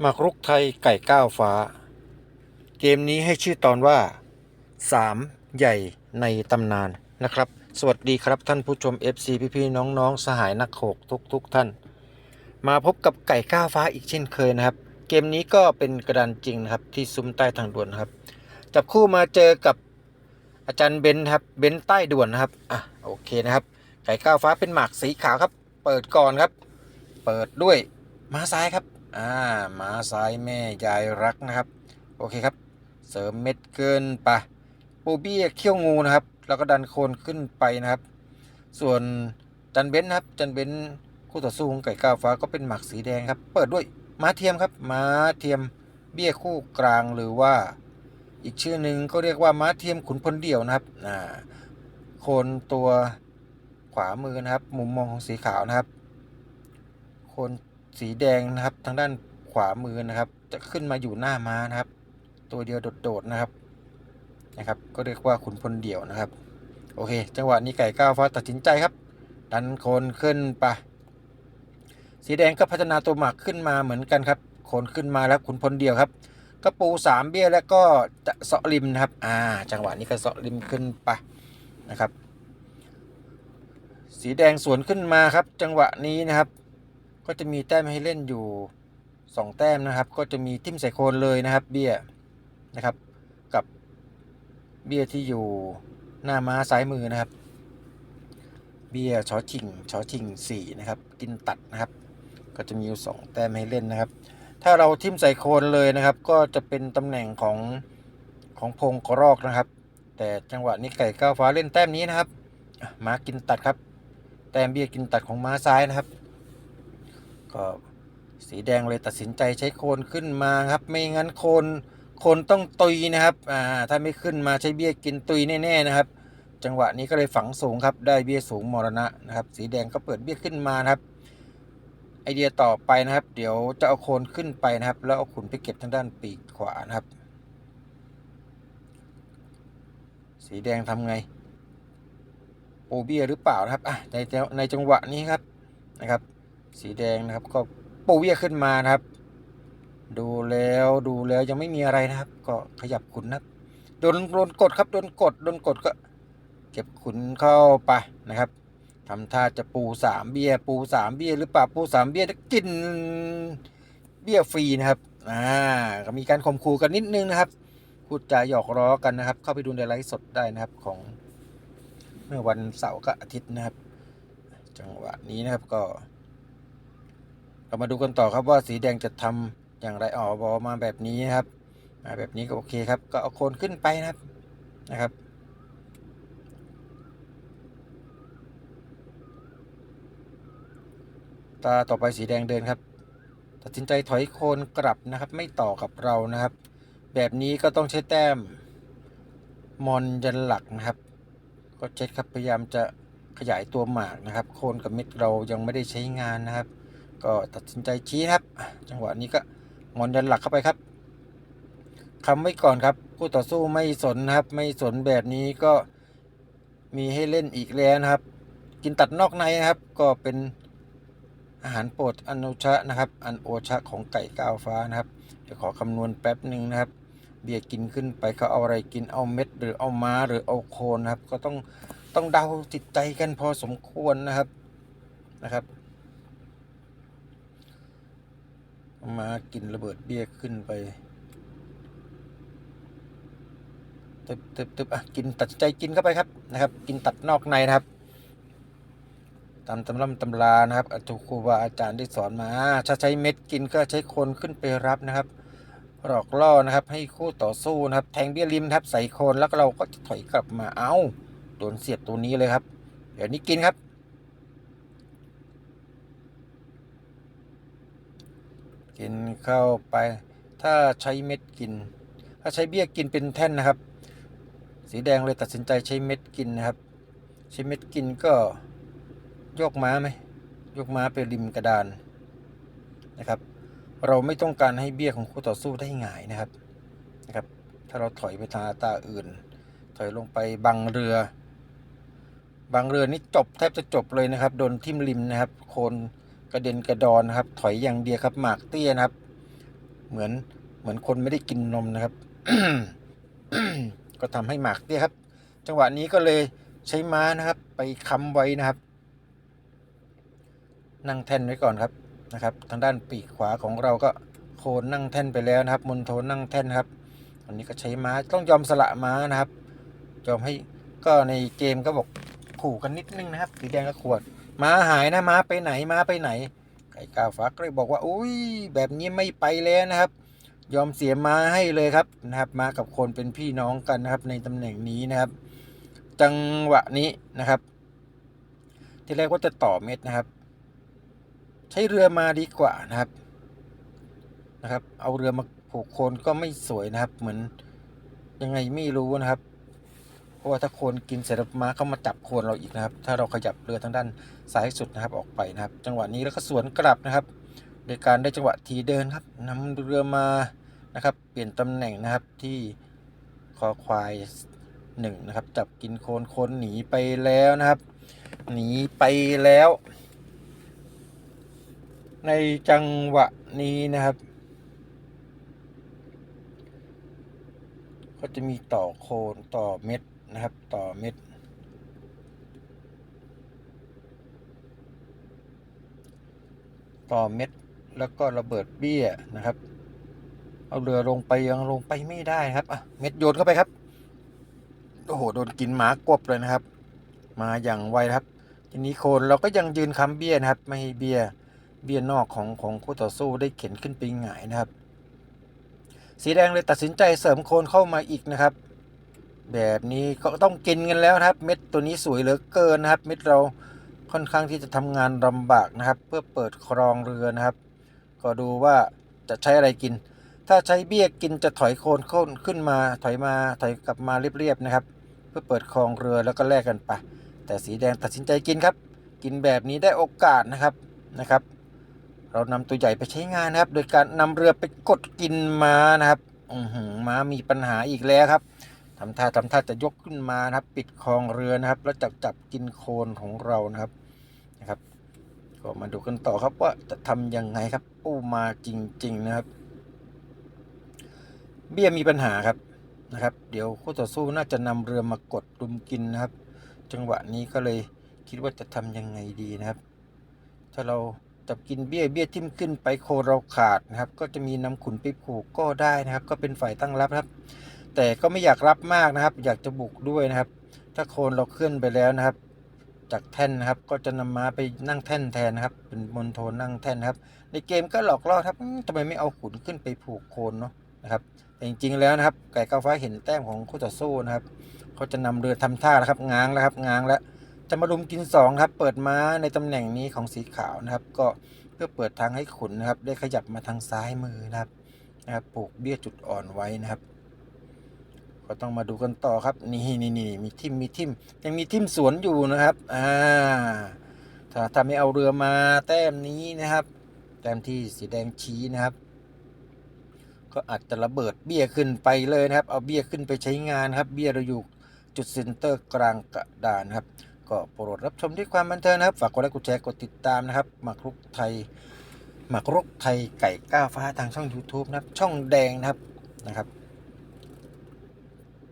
หมากรุกไทยไก่ก้าวฟ้า เกมนี้ให้ชื่อตอนว่าสามใหญ่ในตำนานนะครับ สวัสดีครับท่านผู้ชม FC พี่ๆน้องๆ สหายนักโขกทุกๆทท่าน มาพบกับไก่ก้าวฟ้าอีกเช่นเคยนะครับ เกมนี้ก็เป็นกระดานจริงนะครับที่ซุ้มใต้ทางด่วนนครับ จับคู่มาเจอกับอาจารย์เบนซ์ครับเบนซ์ใต้ด่วนนะครับอะโอเคนะครับ ไก่ก้าวฟ้าเป็นหมากสีขาวครับ เปิดก่อนครับ เปิดด้วยม้าซ้ายครับ อ่าม้าซ้ายแม่ยายรักนะครับ โอเคครับ เสริมเม็ดเกินไปปูเบี้ยเขี้ยวงูนะครับ แล้วก็ดันโคนขึ้นไปนะครับ ส่วนจันเบนนะครับ จันเบนคู่ต่อสู้ของไก่ก้าวฟ้าก็เป็นหมากสีแดงครับ เปิดด้วยม้าเทียมครับม้าเทียมเบี้ยคู่กลางหรือว่า อีกชื่อหนึ่งก็เรียกว่าม้าเทียมขุนพลเดี่ยวนะครับอ่าโคนตัวขวามือนะครับ มุมมองของสีขาวนะครับ โคน สีแดงนะครับ ทางด้านขวามือนะครับ จะขึ้นมาอยู่หน้าม้านะครับ ตัวเดียวโดดๆนะครับนะครับ ก็เรียกว่าขุนพลเดี่ยวนะครับ โอเค จังหวะนี้ไก่ก้าวฟ้าตัดสินใจครับ ดันโคนขึ้นไปสีแดงก็พัฒนาตัวหมากขึ้นมาเหมือนกันครับโคนขึ้นมาแล้วขุนพลเดี่ยวครับก็ปูสามเบี้ยแล้วก็จะเสาะริมนะครับ อ่า จังหวะนี้ก็เสาะริมขึ้นไปนะครับ สีแดงสวนขึ้นมาครับ จังหวะนี้นะครับ ก็จะมีแต้มให้เล่นอยู่ 2 แต้มนะครับ ก็จะมีทิมใส่โคนเลยนะครับ เบี้ยนะครับ กับเบี้ยที่อยู่หน้าม้าซ้ายมือนะครับ เบี้ยชอชิงชอชิงสี่นะครับ กินตัดนะครับ ก็จะมีอยู่สองแต้มให้เล่นนะครับ ถ้าเราทิมใส่โคนเลยนะครับ ก็จะเป็นตำแหน่งของของพงกรอกนะครับ แต่จังหวะนี้ไก่ก้าวฟ้าเล่นแต้มนี้นะครับม้ากินตัดครับ แต้มเบี้ยกินตัดของม้าซ้ายนะครับ ก็สีแดงเลยตัดสินใจใช้โคนขึ้นมาครับ ไม่งั้นโคนโคนต้องตุยนะครับอ่าถ้าไม่ขึ้นมาใช้เบี้ยกินตุยแน่ๆนะครับ จังหวะนี้ก็เลยฝังสูงครับได้เบี้ยสูงมรณะนะครับ สีแดงก็เปิดเบี้ยขึ้นมานะครับ ไอเดียต่อไปนะครับ เดี๋ยวจะเอาโคนขึ้นไปนะครับ แล้วเอาขุนไปเก็บทางด้านปีกขวานะครับ สีแดงทำไงโปเบี้ยหรือเปล่านะครับอะในในจังหวะนี้ครับนะครับ สีแดงนะครับ ก็โปเบียขึ้นมานะครับ ดูแล้วดูแล้วยังไม่มีอะไรนะครับ ก็ขยับขุนนะครับโดนโดนกดครับโดนกดโดนกดก็ เก็บขุนเข้าไปนะครับทำท่าจะปูสามเบี้ยปูสามเบี้ยหรือเปล่าปูสามเบี้ยกินเบี้ยฟรีนะครับอ่าก็มีการข่มขู่กันนิดนึงนะครับพูดจาหยอกล้อกันนะครับ เข้าไปดูในไลฟ์สดได้นะครับของเมื่อวันเสาร์กับอาทิตย์นะครับ จังหวะนี้นะครับก็ เรามาดูกันต่อครับว่าสีแดงจะทำอย่างไรอ๋อบอมาแบบนี้นะครับมาแบบนี้ก็โอเคครับ ก็เอาโคนขึ้นไปนะครับนะครับ ตาต่อไปสีแดงเดินครับ ตัดสินใจถอยโคนกลับนะครับ ไม่ต่อกับเรานะครับ แบบนี้ก็ต้องใช้แต้มมอนยันหลักนะครับ ก็เช็ดครับพยายามจะขยายตัวหมากนะครับ โคนกับเม็ดเรายังไม่ได้ใช้งานนะครับ ก็ตัดสินใจชี้ครับ จังหวะนี้ก็มอนยันหลักเข้าไปครับคำไว้ก่อนครับคู่ต่อสู้ไม่สนครับ ไม่สนแบบนี้ก็มีให้เล่นอีกแล้วนะครับ กินตัดนอกในนะครับ ก็เป็นอาหารโปรดอนุชะนะครับ อันโอชะของไก่ก้าวฟ้านะครับเดี๋ยวขอคำนวณแป๊บหนึ่งนะครับ เบียร์กินขึ้นไปเขาเอาอะไรกินเอาเม็ด หรือเอาม้าหรือเอาโคนนะครับ ก็ต้องต้องเดาจิตใจกันพอสมควรนะครับนะครับเอา มากินระเบิดเบี้ยขึ้นไปตึบตึบตึบอะกินตัดใจกินเข้าไปครับนะครับ กินตัดนอกในนะครับ ตามตำราตำรานะครับอาจารย์ครูบาอาจารย์ได้สอนมาถ้าใช้เม็ดกินก็ใช้คนขึ้นไปรับนะครับหลอกล่อนะครับ ให้คู่ต่อสู้นะครับ แทงเบี้ยริมครับใส่โคนแล้วเราก็จะถอยกลับมาเอาโดนเสียบตัวนี้เลยครับ เดี๋ยวนี้กินครับ กินเข้าไป ถ้าใช้เม็ดกิน ถ้าใช้เบี้ยกินเป็นแท่นนะครับ สีแดงเลยตัดสินใจใช้เม็ดกินนะครับ ใช้เม็ดกินก็โยกม้าไหมยกม้าไปริมกระดานนะครับ เราไม่ต้องการให้เบี้ยของคู่ต่อสู้ได้หงายนะครับนะครับ ถ้าเราถอยไปทางตาอื่น ถอยลงไปบังเรือ บังเรือนี่จบแทบจะจบเลยนะครับ โดนทิ่มริมนะครับ โคน กระเด็นกระดอนนะครับ ถอยอย่างเดียวครับหมากเตี้ยนะครับ เหมือนเหมือนคนไม่ได้กินนมนะครับ ก็ทำให้หมากเนี่ยครับ จังหวะนี้ก็เลยใช้ม้านะครับ ไปค้ำไว้นะครับ นั่งแท่นไว้ก่อนครับนะครับ ทางด้านปีกขวาของเราก็โคนนั่งแท่นไปแล้วนะครับ มนโทนั่งแท่นครับอันนี้ก็ใช้ม้าต้องยอมสละม้านะครับ ยอมให้ก็ในเกมก็บอกขู่กันนิดนึงนะครับ สีแดงก็ขวด ม้าหายนะม้าไปไหนม้าไปไหน ไก่กาฟ้าก็เลยบอกว่าอุ้ยแบบนี้ไม่ไปแล้วนะครับ ยอมเสียม้าให้เลยครับนะครับม้ากับคนเป็นพี่น้องกันนะครับ ในตำแหน่งนี้นะครับ จังหวะนี้นะครับ ที่แรกว่าจะต่อเม็ดนะครับ ใช้เรือมาดีกว่านะครับนะครับ เอาเรือมาผูกโคนก็ไม่สวยนะครับ เหมือนยังไงไม่รู้นะครับ ราะว่าถ้าโคนกินเสร็จแล้วม้าก็มาจับโคนเราอีกนะครับ ถ้าเราขยับเรือทางด้านซ้ายสุดนะครับออกไปนะครับ จังหวะนี้แล้วก็สวนกลับนะครับ โดยการได้จังหวะทีเดินครับนำเรือมานะครับ เปลี่ยนตำแหน่งนะครับที่คอควายหนึ่งนะครับ จับกินโคนโคนหนีไปแล้วนะครับ หนีไปแล้ว ในจังหวะนี้นะครับก็จะมีต่อโคนต่อเม็ด นะครับ ต่อเม็ด ต่อเม็ดแล้วก็ระเบิดเบี้ยนะครับ เอาเรือลงไปยังลงไปไม่ได้ครับอะเม็ดโยนเข้าไปครับโอ้โหโดนกินหมากบเลยนะครับ มาอย่างไวครับ ทีนี้โคนเราก็ยังยืนค้ำเบี้ยนะครับ ไม่ให้เบี้ยเบี้ยนอกของของคู่ต่อสู้ได้เข็นขึ้นไปหงายนะครับ สีแดงเลยตัดสินใจเสริมโคนเข้ามาอีกนะครับ แบบนี้ก็ต้องกินกันแล้วครับ เม็ดตัวนี้สวยเหลือเกินนะครับ เม็ดเราค่อนข้างที่จะทำงานลำบากนะครับ เพื่อเปิดครองเรือนะครับ ก็ดูว่าจะใช้อะไรกิน ถ้าใช้เบี้ยกินจะถอยโคนโคนขึ้นมาถอยมาถอยกลับมาเรียบๆนะครับ เพื่อเปิดครองเรือแล้วก็แลกกันไปแต่สีแดงตัดสินใจกินครับ กินแบบนี้ได้โอกาสนะครับนะครับ เรานำตัวใหญ่ไปใช้งานนะครับ โดยการนำเรือไปกดกินม้านะครับอือหือม้ามีปัญหาอีกแล้วครับ ทำท่าทำท่าจะยกขึ้นมานะครับ ปิดคลองเรือนะครับ แล้วจับจับกินโคนของเรานะครับนะครับ ก็มาดูกันต่อครับว่าจะทำยังไงครับโอ้มาจริง ๆนะครับ เบี้ยมีปัญหาครับนะครับ เดี๋ยวคู่ต่อสู้น่าจะนำเรือมากดรุมกินนะครับ จังหวะนี้ก็เลยคิดว่าจะทำยังไงดีนะครับ ถ้าเราจับกินเบี้ยเบี้ยทิ่มขึ้นไปโคเราขาดนะครับ ก็จะมีนำขุนไปผูกก็ได้นะครับ ก็เป็นฝ่ายตั้งรับครับ แต่ก็ไม่อยากรับมากนะครับ อยากจะบุกด้วยนะครับ ถ้าโคนเราเคลื่อนไปแล้วนะครับ จากแท่นนะครับ ก็จะนำม้าไปนั่งแท่นแทนนะครับ เป็นมณฑลนั่งแท่นครับ ในเกมก็หลอกล่อครับทำไมไม่เอาขุนขึ้นไปผูกโคนเนาะนะครับ แต่จริงๆแล้วนะครับ ไก่ก้าฟ้าเห็นแต้มของคู่ต่อสู้นะครับเขาจะนำเรือทำท่าแล้วครับง้างแล้วครับง้างแล้วจะมารุมกินสองครับ เปิดม้าในตำแหน่งนี้ของสีขาวนะครับ ก็เพื่อเปิดทางให้ขุนนะครับ ได้ขยับมาทางซ้ายมือนะครับนะครับปลูกเบี้ยจุดอ่อนไว้นะครับ ก็ต้องมาดูกันต่อครับนี่นี่นี่มีทิมมีทิมยังมีทิมสวนอยู่นะครับอ่าถ้าถ้าไม่เอาเรือมาแต้มนี้นะครับ แต้มที่สีแดงชี้นะครับ ก็อาจจะระเบิดเบี้ยขึ้นไปเลยนะครับ เอาเบี้ยขึ้นไปใช้งานครับ เบี้ยเราอยู่จุดเซนเตอร์กลางกระดานครับ ก็โปรดรับชมด้วยความบันเทิงนะครับ ฝากกดไลค์กดแชร์กดติดตามนะครับหมากรุกไทยหมากรุกไทยไก่ก้าวฟ้าทางช่อง YouTube นะครับ ช่องแดงนะครับนะครับ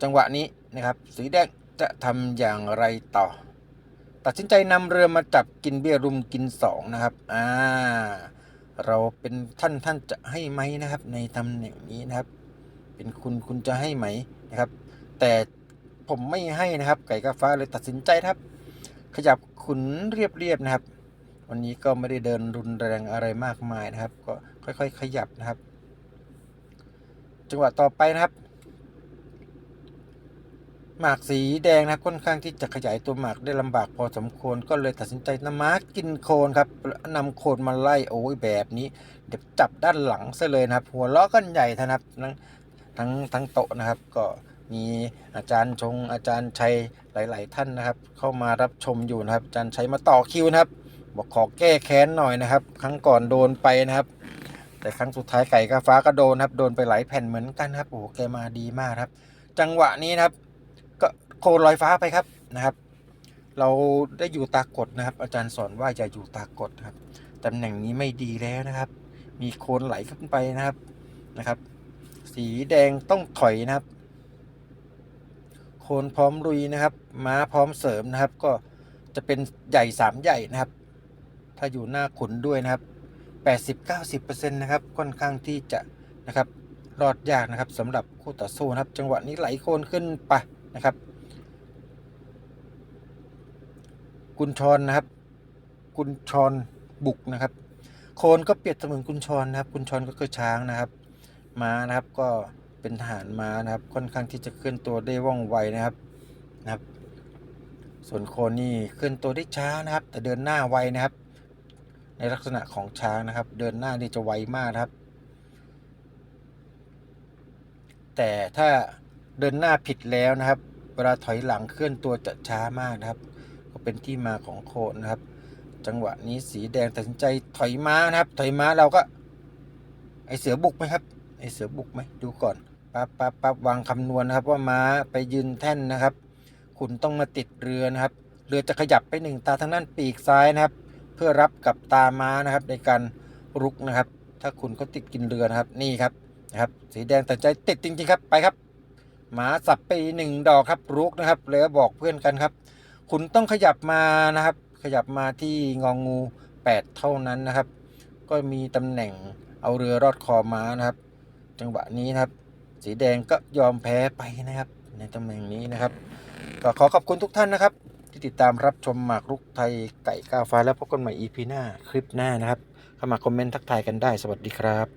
จังหวะนี้นะครับ สีแดงจะทำอย่างไรต่อ ตัดสินใจนำเรือมาจับกินเบี้ยรุมกินสองนะครับอ่าเราเป็นท่านท่านจะให้ไหมนะครับ ในตำแหน่งนี้นะครับ เป็นคุณคุณจะให้ไหมนะครับ แต่ผมไม่ให้นะครับ ไก่กาฟ้าเลยตัดสินใจครับ ขยับขุนเรียบๆนะครับ วันนี้ก็ไม่ได้เดินรุนแรงอะไรมากมายนะครับ ก็ค่อยๆ ขยับนะครับ จังหวะต่อไปนะครับ หมากสีแดงนะครับค่อนข้างที่จะขยายตัวหมากได้ลำบากพอสมควรก็เลยตัดสินใจนำมากินโคนครับนำโคนมาไล่โอ้ยแบบนี้ เดี๋ยวจับด้านหลังซะเลยนะครับ หัวล้อกันใหญ่นะครับทั้งทั้งทั้งโต๊ะนะครับ ก็มีอาจารย์ชงอาจารย์ชัยหลาย ๆ ท่านนะครับ เข้ามารับชมอยู่นะครับอาจารย์ชัยมาต่อคิวนะครับ บอกขอแก้แค้นหน่อยนะครับ ครั้งก่อนโดนไปนะครับ แต่ครั้งสุดท้ายไก่กาฟ้าก็โดนครับ โดนไปหลายแผ่นเหมือนกันครับโอ้โหแกมาดีมากครับ จังหวะนี้นะครับ โคลอยฟ้าไปครับนะครับ เราได้อยู่ตากดนะครับ อาจารย์สอนว่าอย่าอยู่ตากดครับตำแหน่งนี้ไม่ดีแล้วนะครับ มีโคนไหลขึ้นไปนะครับนะครับ สีแดงต้องถอยนะครับ โคนพร้อมลุยนะครับ ม้าพร้อมเสริมนะครับ ก็จะเป็นใหญ่สามใหญ่นะครับ ถ้าอยู่หน้าขุนด้วยนะครับ80-90%นะครับค่อนข้างที่จะนะครับรอดยากนะครับสำหรับคู่ต่อสู้นะครับ จังหวะนี้ไหลโคนขึ้นไปนะครับ กุญชรนนะครับ กุญชรบุกนะครับ โคนก็เปรียบเสมือนกุญชรนะครับ กุญชรก็คือช้างนะครับ ม้านะครับก็เป็นทหารม้านะครับ ค่อนข้างที่จะเคลื่อนตัวได้ว่องไวนะครับนะครับ ส่วนโคนนี่เคลื่อนตัวได้ช้านะครับ แต่เดินหน้าไวนะครับ ในลักษณะของช้างนะครับ เดินหน้านี่จะไวมากครับ แต่ถ้าเดินหน้าผิดแล้วนะครับ เวลาถอยหลังเคลื่อนตัวจะช้ามากนะครับ เป็นที่มาของโคนนะครับ จังหวะนี้สีแดงตัดสินใจถอยม้านะครับ ถอยม้าเราก็ ไอเสือบุกไหมครับ ไอเสือบุกไหมดูก่อนปั๊บปั๊บปั๊บวางคำนวณนะครับ ว่าม้าไปยืนแท่นนะครับ คุณต้องมาติดเรือนะครับ เรือจะขยับไปหนึ่งตาทางด้านปีกซ้ายนะครับ เพื่อรับกับตาม้านะครับในการรุกนะครับ ถ้าคุณก็ติดกินเรือนะครับนี่ครับนะครับ สีแดงตัดใจติดจริงๆครับไปครับหมาสับไปหนึ่งดอกครับรุกนะครับแล้วบอกเพื่อนกันครับ คุณต้องขยับมานะครับ ขยับมาที่งองงู 8 เท่านั้นนะครับ ก็มีตำแหน่งเอาเรือรอดคอม้านะครับ จังหวะนี้นะครับ สีแดงก็ยอมแพ้ไปนะครับ ในตำแหน่งนี้นะครับก็ขอขอบคุณทุกท่านนะครับ ที่ติดตามรับชมหมากรุกไทยไก่ก้าวฟ้าแล้วพบกันใหม่ EP หน้าคลิปหน้านะครับเข้ามาคอมเมนต์ทักทายกันได้สวัสดีครับ